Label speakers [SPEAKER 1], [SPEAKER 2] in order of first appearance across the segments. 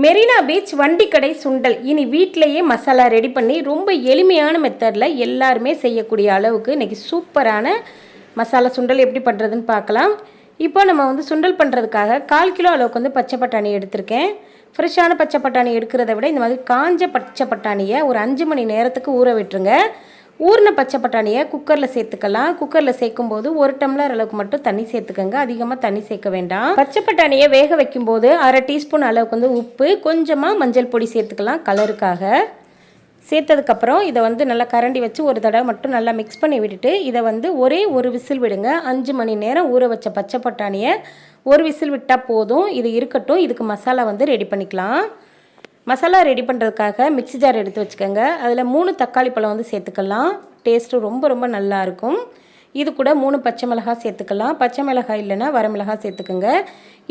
[SPEAKER 1] Marina beach வண்டிக்கடை சுண்டல். இனி வீட்டிலேயே masala ready பண்ணி ரொம்ப எளிமையான மெத்தடில் எல்லாருமே செய்யக்கூடிய அளவுக்கு இன்றைக்கி சூப்பரான மசாலா சுண்டல் எப்படி பண்ணுறதுன்னு பார்க்கலாம். இப்போ நம்ம வந்து சுண்டல் பண்ணுறதுக்காக கால் கிலோ அளவுக்கு வந்து பச்சை பட்டாணி எடுத்திருக்கேன். ஃப்ரெஷ்ஷான பச்சை பட்டாணி எடுக்கிறத விட இந்த மாதிரி காஞ்ச பச்சை பட்டாணியை ஒரு அஞ்சு மணி நேரத்துக்கு ஊற விட்டுருங்க. ஊறின பச்சை பட்டாணியை குக்கரில் சேர்த்துக்கலாம். குக்கரில் சேர்க்கும்போது ஒரு டம்ளர் அளவுக்கு மட்டும் தண்ணி சேர்த்துக்கோங்க. அதிகமாக தண்ணி சேர்க்க வேண்டாம். பச்சை பட்டாணியை வேக வைக்கும்போது அரை டீஸ்பூன் அளவுக்கு வந்து உப்பு கொஞ்சமாக மஞ்சள் பொடி சேர்த்துக்கலாம் கலருக்காக. சேர்த்ததுக்கப்புறம் இதை வந்து நல்லா கரண்டி வச்சு ஒரு தடவை மட்டும் நல்லா மிக்ஸ் பண்ணி விட்டுட்டு இதை வந்து ஒரே ஒரு விசில் விடுங்க. அஞ்சு மணி நேரம் ஊற வச்ச பச்சை பட்டாணியை ஒரு விசில் விட்டால் போதும். இது இருக்கட்டும். இதுக்கு மசாலா வந்து ரெடி பண்ணிக்கலாம். மசாலா ரெடி பண்ணுறதுக்காக மிக்ஸி ஜார் எடுத்து வச்சுக்கோங்க. அதில் மூணு தக்காளி பழம் வந்து சேர்த்துக்கலாம். டேஸ்ட்டு ரொம்ப ரொம்ப நல்லாயிருக்கும் இது கூட மூணு பச்சை மிளகாய் சேர்த்துக்கலாம். பச்சை மிளகாய் இல்லைன்னா வரமிளகாய் சேர்த்துக்கோங்க.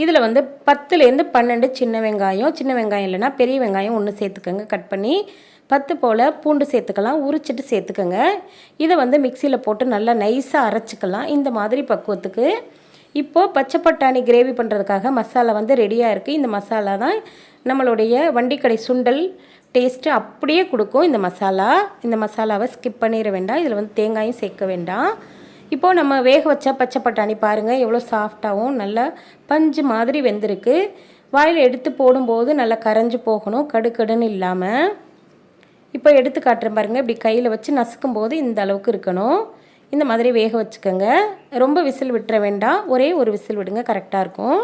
[SPEAKER 1] இதில் வந்து பத்துலேருந்து பன்னெண்டு சின்ன வெங்காயம் சின்ன வெங்காயம் இல்லைன்னா பெரிய வெங்காயம் ஒன்று சேர்த்துக்கோங்க கட் பண்ணி. பத்து போல் பூண்டு சேர்த்துக்கலாம். உரிச்சிட்டு சேர்த்துக்கோங்க. இதை வந்து மிக்சியில் போட்டு நல்லா நைஸாக அரைச்சிக்கலாம். இந்த மாதிரி பக்குவத்துக்கு இப்போது பச்சை பட்டாணி கிரேவி பண்ணுறதுக்காக மசாலா வந்து ரெடியாக இருக்குது இந்த மசாலா தான் நம்மளுடைய வண்டிக்கடை சுண்டல் டேஸ்ட்டு அப்படியே கொடுக்கும். இந்த மசாலா இந்த மசாலாவை ஸ்கிப் பண்ணிட வேண்டாம். இதில் வந்து தேங்காயும் சேர்க்க வேண்டாம். இப்போது நம்ம வேக வச்ச பச்சை பட்டாணி பாருங்கள் எவ்வளோ சாஃப்டாகவும் நல்லா பஞ்சு மாதிரி வெந்திருக்கு. வாயில் எடுத்து போடும்போது நல்லா கரைஞ்சி போகணும். கடுக்கடுன்னு இல்லாமல் இப்போ எடுத்து காட்டுறேன் பாருங்கள் இப்படி கையில் வச்சு நசுக்கும் போது இந்த அளவுக்கு இருக்கணும். இந்த மாதிரி வேக வச்சுக்கோங்க. ரொம்ப விசில் விட்டுற வேண்டாம். ஒரே ஒரு விசில் விடுங்க. கரெக்டாக இருக்கும்.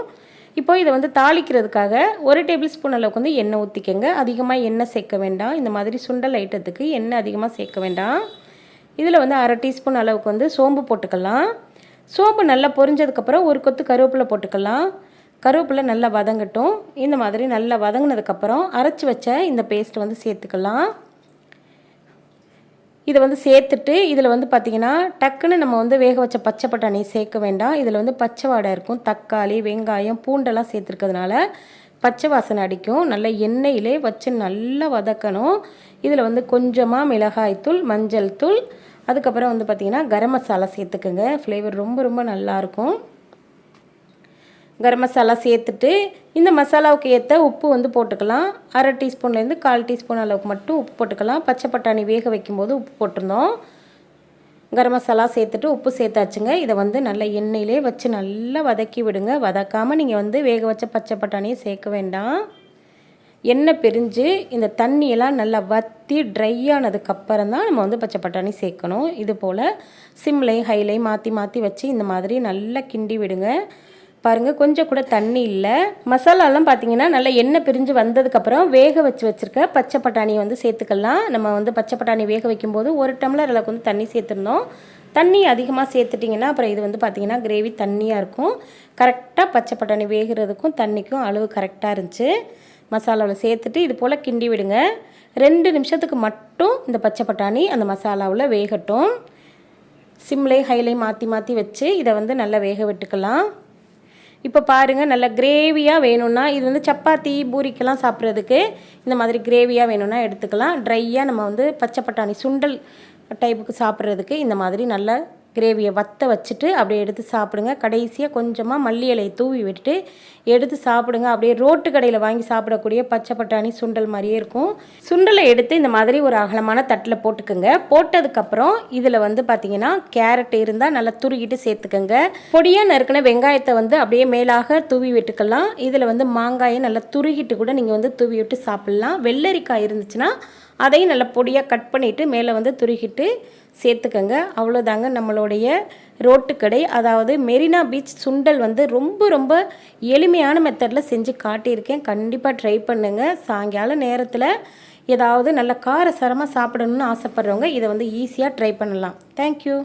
[SPEAKER 1] இப்போ இதை வந்து தாளிக்கிறதுக்காக ஒரு டேபிள் ஸ்பூன் அளவுக்கு வந்து எண்ணெய் ஊற்றிக்கங்க அதிகமாக எண்ணெய் சேர்க்க வேண்டாம். இந்த மாதிரி சுண்டல் ஐட்டத்துக்கு எண்ணெய் அதிகமாக சேர்க்க வேண்டாம். இதில் வந்து அரை டீஸ்பூன் அளவுக்கு வந்து சோம்பு போட்டுக்கலாம். சோம்பு நல்லா பொரிஞ்சதுக்கப்புறம் ஒரு கொத்து கருவேப்பிலை போட்டுக்கலாம். கருவேப்பிலை நல்லா வதங்கட்டும். இந்த மாதிரி நல்லா வதங்கினதுக்கப்புறம் அரைச்சி வச்ச இந்த பேஸ்ட் வந்து சேர்த்துக்கலாம். இதை வந்து சேர்த்துட்டு இதில் வந்து பார்த்திங்கன்னா டக்குன்னு நம்ம வந்து வேக வச்ச பச்சை பட்டாணி சேர்க்க வேண்டாம். இதில் வந்து பச்சை வாடை இருக்கும். தக்காளி வெங்காயம் பூண்டெல்லாம் சேர்த்துருக்கிறதுனால பச்சை வாசனை அடிக்கும். நல்லா எண்ணெயிலே வச்சு நல்லா வதக்கணும். இதில் வந்து கொஞ்சமாக மிளகாய்த்தூள் மஞ்சள் தூள். அதுக்கப்புறம் வந்து பார்த்திங்கன்னா கரம் மசாலா சேர்த்துக்குங்க. ஃப்ளேவர் ரொம்ப ரொம்ப நல்லாயிருக்கும் கரம் மசாலா சேர்த்துட்டு இந்த மசாலாவுக்கு ஏற்ற உப்பு வந்து போட்டுக்கலாம். அரை டீஸ்பூன்லேருந்து கால் டீஸ்பூன் அளவுக்கு மட்டும் உப்பு போட்டுக்கலாம். பச்சை பட்டாணி வேக வைக்கும்போது உப்பு போட்டிருந்தோம். கரம் மசாலா சேர்த்துட்டு உப்பு சேர்த்தாச்சுங்க. இதை வந்து நல்லா எண்ணெயிலே வச்சு நல்லா வதக்கி விடுங்க. வதக்காமல் நீங்கள் வந்து வேக வச்ச பச்சை பட்டாணியை சேர்க்க வேண்டாம். எண்ணெய் பிரிஞ்சு இந்த தண்ணியெல்லாம் நல்லா வற்றி ட்ரை ஆனதுக்கப்புறம் தான் நம்ம வந்து பச்சை பட்டாணி சேர்க்கணும். இது போல் சிம்லையும் ஹைலையும் மாற்றி மாற்றி வச்சு இந்த மாதிரி நல்லா கிண்டி விடுங்க. பாருங்கள் கொஞ்சம் கூட தண்ணி இல்லை. மசாலாலாம் பார்த்தீங்கன்னா நல்லா எண்ணெய் பிரிஞ்சு வந்ததுக்கப்புறம் வேக வச்சு வச்சுருக்க பச்சை பட்டாணியை வந்து சேர்த்துக்கலாம். நம்ம வந்து பச்சை பட்டாணி வேக வைக்கும்போது ஒரு டம்ளர் அளவுக்கு வந்து தண்ணி சேர்த்துருந்தோம். தண்ணி அதிகமாக சேர்த்துட்டிங்கன்னா அப்புறம் இது வந்து பார்த்திங்கன்னா கிரேவி தண்ணியாக இருக்கும். கரெக்டாக பச்சை பட்டாணி வேகிறதுக்கும் தண்ணிக்கும் அளவு கரெக்டாக இருந்துச்சு. மசாலாவில் சேர்த்துட்டு இது போல் கிண்டி விடுங்க. ரெண்டு நிமிஷத்துக்கு மட்டும் இந்த பச்சை பட்டாணி அந்த மசாலாவில் வேகட்டும். சிம்லே ஹைலே மாற்றி மாற்றி வச்சு இதை வந்து நல்லா வேக விட்டுக்கலாம். இப்போ பாருங்கள் நல்ல கிரேவியாக வேணும்னா இது வந்து சப்பாத்தி பூரிக்கெல்லாம் சாப்பிட்றதுக்கு இந்த மாதிரி கிரேவியாக வேணும்னா எடுத்துக்கலாம். ட்ரையாக நம்ம வந்து பச்சை பட்டாணி சுண்டல் டைப்புக்கு சாப்பிட்றதுக்கு இந்த மாதிரி நல்லா கிரேவியை வத்த வச்சுட்டு அப்படியே எடுத்து சாப்பிடுங்க. கடைசியாக கொஞ்சமாக மல்லி இலையை தூவி விட்டுட்டு எடுத்து சாப்பிடுங்க. அப்படியே ரோட்டு கடையில் வாங்கி சாப்பிடக்கூடிய பச்சை பட்டாணி சுண்டல் மாதிரியே இருக்கும். சுண்டலை எடுத்து இந்த மாதிரி ஒரு அகலமான தட்டில் போட்டுக்கோங்க. போட்டதுக்கப்புறம் இதில் வந்து பார்த்தீங்கன்னா கேரட் இருந்தால் நல்லா துருகிட்டு சேர்த்துக்கோங்க. பொடியாக நறுக்கின வெங்காயத்தை வந்து அப்படியே மேலாக தூவி விட்டுக்கலாம். இதில் வந்து மாங்காயை நல்லா துருகிட்டு கூட நீங்கள் வந்து தூவி விட்டு சாப்பிட்லாம். வெள்ளரிக்காய் இருந்துச்சுன்னா அதையும் நல்லா பொடியாக கட் பண்ணிவிட்டு மேலே வந்து துருகிட்டு சேர்த்துக்கங்க. அவ்வளோதாங்க நம்மளுடைய ரோட்டுக்கடை. அதாவது மெரினா பீச் சுண்டல் வந்து ரொம்ப ரொம்ப எளிமையான மெத்தடில் செஞ்சு காட்டியிருக்கேன். கண்டிப்பாக ட்ரை பண்ணுங்கள் சாயங்கால நேரத்தில் ஏதாவது நல்ல காரசாரமாக சாப்பிடணும்னு ஆசைப்பட்றவங்க இதை வந்து ஈஸியாக ட்ரை பண்ணலாம். தேங்க்யூ